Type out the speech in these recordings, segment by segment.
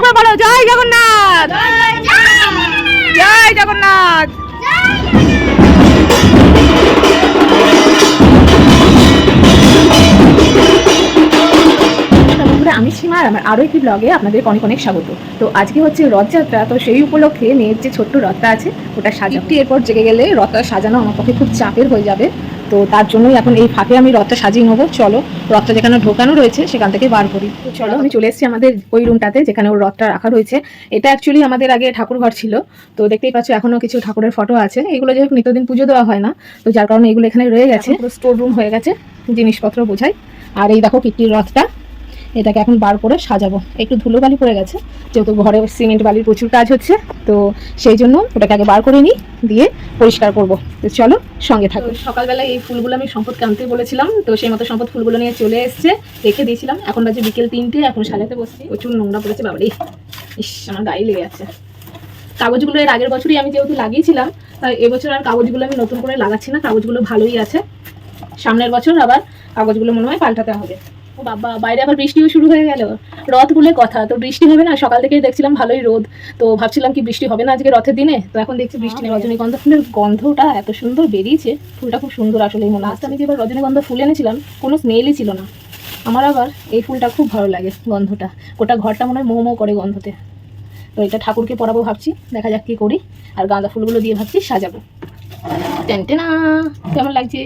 একবার বলো জয় জগন্নাথ! জয় জগন্নাথ! আমি সীমা আর আমার আরও একটি ব্লগে আপনাদের অনেক অনেক স্বাগত। তো আজকে হচ্ছে রথযাত্রা তো সেই উপলক্ষে মেয়ের যে ছোট্ট রথটা আছে ওটা সাজাটি এরপর জেগে গেলে রথটা সাজানো আমার পক্ষে খুব চাপের হয়ে যাবে। তো তার জন্যই এখন এই ফাঁকে আমি রথটা সাজিয়ে নেব। চলো রথটা যেখানে ঢোকানো রয়েছে সেখান থেকে বার করি। তো চলো আমি চলে এসেছি আমাদের ওই রুমটাতে যেখানে ওর রথটা রাখা রয়েছে। এটা অ্যাকচুয়ালি আমাদের আগে ঠাকুর ঘর ছিল। তো দেখতেই পাচ্ছ এখনও কিছু ঠাকুরের ফটো আছে। এগুলো যেহেতু নিত্যদিন পুজো দেওয়া হয় না। তো যার কারণে এগুলো এখানে রয়ে গেছে। স্টোর রুম হয়ে গেছে। জিনিসপত্র বোঝাই। আর এই দেখো পিটির রথটা। এটাকে এখন বার করে সাজাবো। একটু ধুলো বালি পড়ে গেছে, যেহেতু ঘরে সিমেন্ট বালির প্রচুর কাজ হচ্ছে, তো সেই জন্য ওটাকে আগে বার করে নিই, দিয়ে পরিষ্কার করব। তো চলো, সঙ্গে থাকো। সকালবেলা এই ফুলগুলো আমি সম্পদকে আনতে বলেছিলাম, তো সেই মতো সম্পদ ফুলগুলো নিয়ে চলে এসছে, রেখে দিয়েছিলাম। এখন বাজে বিকেল তিনটে, এখন সাজাতে বসছি। প্রচুর নোংরা পড়েছে, বাবারে। ইস, আমার গায়ে লেগে আছে। কাগজগুলো এর আগের বছরই আমি যেহেতু লাগিয়েছিলাম, তাই এবছর আর কাগজগুলো আমি নতুন করে লাগাচ্ছি না, কাগজগুলো ভালোই আছে। সামনের বছর আবার কাগজগুলো মনে হয় পাল্টাতে হবে। ও বাবা বাইরে আবার বৃষ্টিও শুরু হয়ে গেল। রথ বলে কথা তো বৃষ্টি হবে না? সকাল থেকে দেখছিলাম ভালোই রোদ। তো ভাবছিলাম কি বৃষ্টি হবে না আজকে রথের দিনে? তো এখন দেখছি বৃষ্টি নেই। রজনীগন্ধা ফুলের গন্ধটা এত সুন্দর বেরিয়েছে। ফুলটা খুব সুন্দর আসলে মনে হচ্ছে আমি যেবার রজনীগন্ধা ফুল এনেছিলাম কোনো স্মেলই ছিল না। আমার আবার এই ফুলটা খুব ভালো লাগে গন্ধটা। গোটা ঘরটা মনে হয় মৌ মৌ করে গন্ধতে। তো এটা ঠাকুরকে পরাবো ভাবছি দেখা যাক কী করি। আর গাঁদা ফুলগুলো দিয়ে ভাবছি সাজাবো। টেনটে না কেমন লাগছে?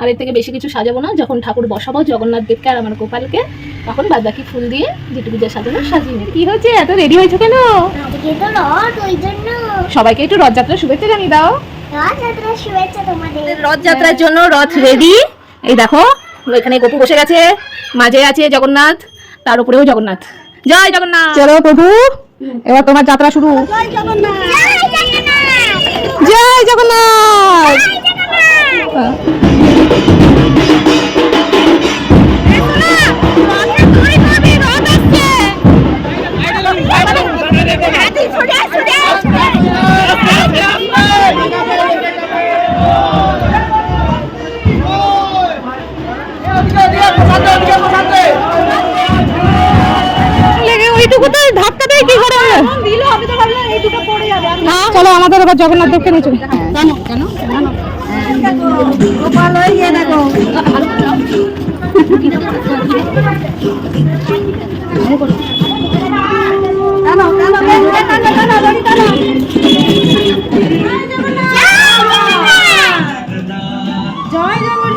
আর এর থেকে বেশি কিছু সাজাবো না। যখন ঠাকুর বসাবো জগন্নাথ দেবকে আর আমার গোপালকে তখন বাদ বাকি ফুল দিয়ে যেটুকু যা সাজানো সাজিয়ে নেবে। কি হচ্ছে এত রেডি হয়েছো কেন? সবাইকে একটু রথযাত্রার শুভেচ্ছা জানিয়ে দাও। রথযাত্রার রথযাত্রার জন্য রথ রেডি এই দেখো এখানে গোপু বসে গেছে মাঝে আছে জগন্নাথ তার উপরেও জগন্নাথ। জয় জগন্নাথ! চলো প্রভু এবার তোমার যাত্রা শুরু। জয় জগন্নাথ! জয় জগন্নাথ! চলো আমাদের আবার জগন্নাথ দেবকে নিয়ে চলো কেন জয় জগন্নাথ